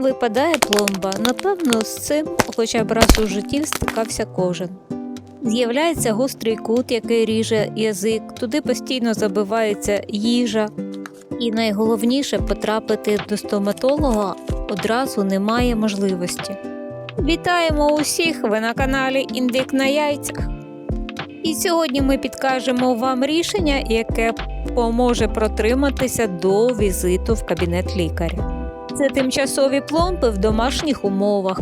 Випадає пломба. Напевно, з цим хоча б раз у житті стикався кожен. З'являється гострий кут, який ріже язик, туди постійно забивається їжа. І найголовніше потрапити до стоматолога одразу немає можливості. Вітаємо усіх! Ви на каналі Індик на яйцях. І сьогодні ми підкажемо вам рішення, яке поможе протриматися до візиту в кабінет лікаря. Це тимчасові пломби в домашніх умовах.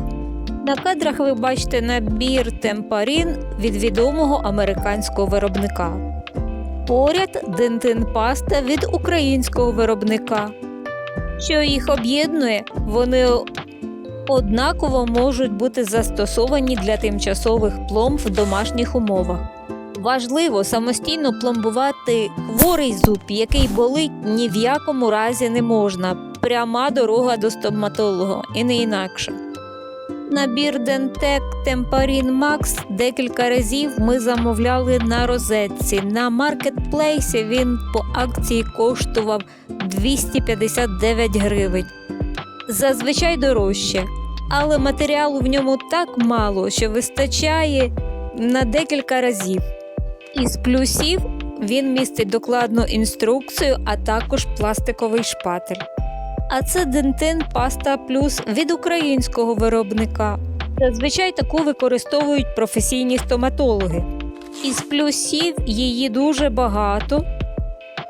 На кадрах ви бачите набір темпарін від відомого американського виробника. Поряд дентин паста від українського виробника. Що їх об'єднує, вони однаково можуть бути застосовані для тимчасових пломб в домашніх умовах. Важливо самостійно пломбувати хворий зуб, який болить ні в якому разі не можна. Пряма дорога до стоматолога і не інакше. Набір Дентек Темпарін Макс декілька разів ми замовляли на розетці. На маркетплейсі він по акції коштував 259 гривень. Зазвичай дорожче, але матеріалу в ньому так мало, що вистачає на декілька разів. Із плюсів він містить докладну інструкцію, а також пластиковий шпатель. А це Дентин Паста Плюс від українського виробника. Зазвичай таку використовують професійні стоматологи. Із плюсів її дуже багато,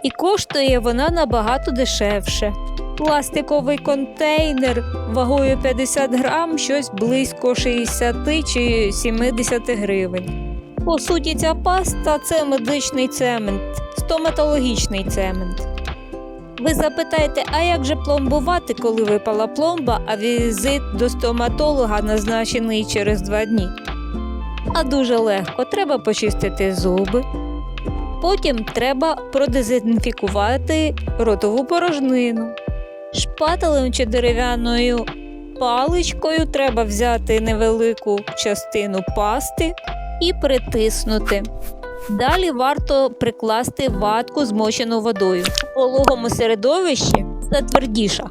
і коштує вона набагато дешевше. Пластиковий контейнер вагою 50 грам, щось близько 60 чи 70 гривень. По суті, ця паста це медичний цемент, стоматологічний цемент. Ви запитаєте, а як же пломбувати, коли випала пломба, а візит до стоматолога назначений через два дні? А дуже легко, треба почистити зуби. Потім треба продезінфікувати ротову порожнину. Шпателем чи дерев'яною паличкою треба взяти невелику частину пасти і притиснути. Далі варто прикласти ватку змочену водою. У пологому середовищі затвердіша.